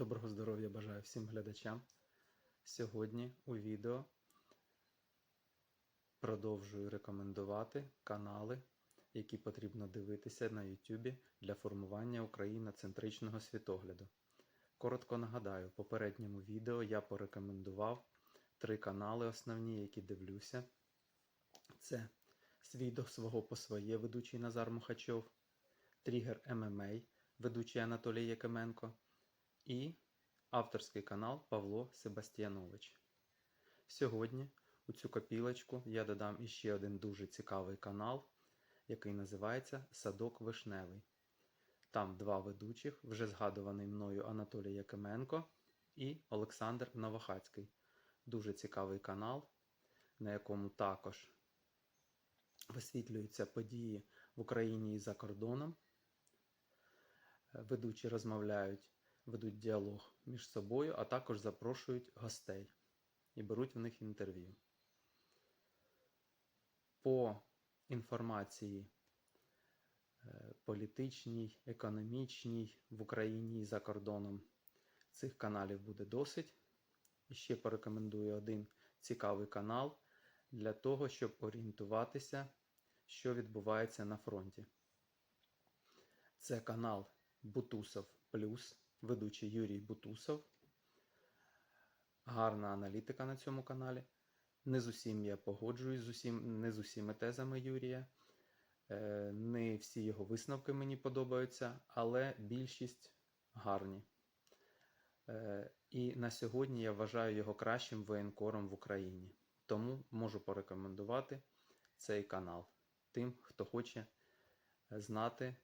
Доброго здоров'я бажаю всім глядачам. Сьогодні у відео продовжую рекомендувати канали, які потрібно дивитися на YouTube для формування україноцентричного світогляду. Коротко нагадаю, в попередньому відео я порекомендував три канали основні, які дивлюся. Це Свій до свого по своє ведучий Назар Мухачов, Тригер ММА, ведучий Анатолій Якименко і авторський канал Павло Себастьянович. Сьогодні у цю копілочку я додам іще один дуже цікавий канал, який називається Садок Вишневий. Там два ведучих, вже згадуваний мною Анатолій Якименко і Олександр Новохацький. Дуже цікавий канал, на якому також висвітлюються події в Україні і за кордоном. Ведучі розмовляють, ведуть діалог між собою, а також запрошують гостей і беруть в них інтерв'ю. По інформації е, політичній, економічній в Україні і за кордоном цих каналів буде досить. І ще порекомендую один цікавий канал для того, щоб орієнтуватися, що відбувається на фронті. Це канал Бутусов Плюс, ведучий Юрій Бутусов. Гарна аналітика на цьому каналі. Не з усім я погоджуюсь, з усім, не з усіма тезами Юрія. Е, Не всі його висновки мені подобаються, але більшість гарні. Е, І на сьогодні я вважаю його кращим воєнкором в Україні. Тому можу порекомендувати цей канал тим, хто хоче знати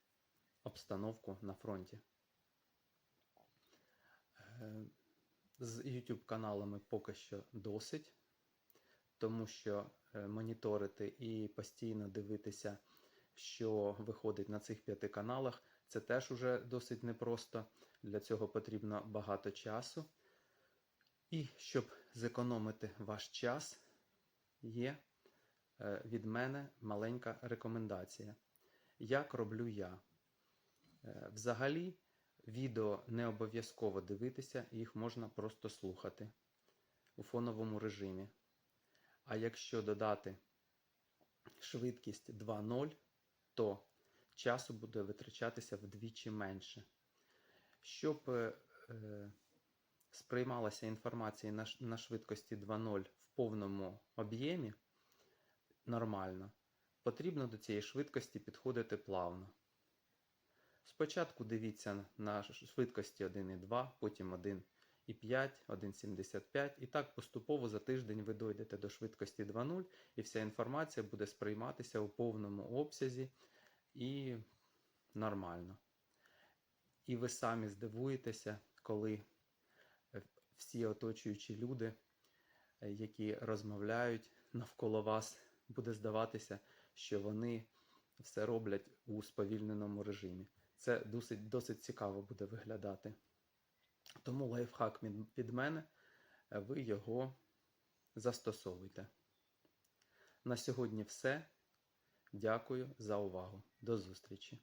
обстановку на фронті. З YouTube каналами поки що досить, тому що е, моніторити і постійно дивитися, що виходить на цих п'яти каналах, це теж уже досить непросто. Для цього потрібно багато часу. І щоб зекономити ваш час, є е, від мене маленька рекомендація. Як роблю я? Е, Взагалі, відео не обов'язково дивитися, їх можна просто слухати у фоновому режимі. А якщо додати швидкість 2.0, то часу буде витрачатися вдвічі менше. Щоб е, е, сприймалася інформація на, на швидкості 2.0 в повному об'ємі нормально, потрібно до цієї швидкості підходити плавно. Спочатку дивіться на швидкості 1.2, потім 1.5, 1.75 і так поступово за тиждень ви дойдете до швидкості 2.0 і вся інформація буде сприйматися у повному обсязі і нормально. І ви самі здивуєтеся, коли е, всі оточуючі люди, е, які розмовляють навколо вас, буде здаватися, що вони все роблять у сповільненому режимі. Це досить, досить цікаво буде виглядати. Тому лайфхак від, мене, е, ви його застосовуйте. На сьогодні все. Дякую за увагу. До зустрічі!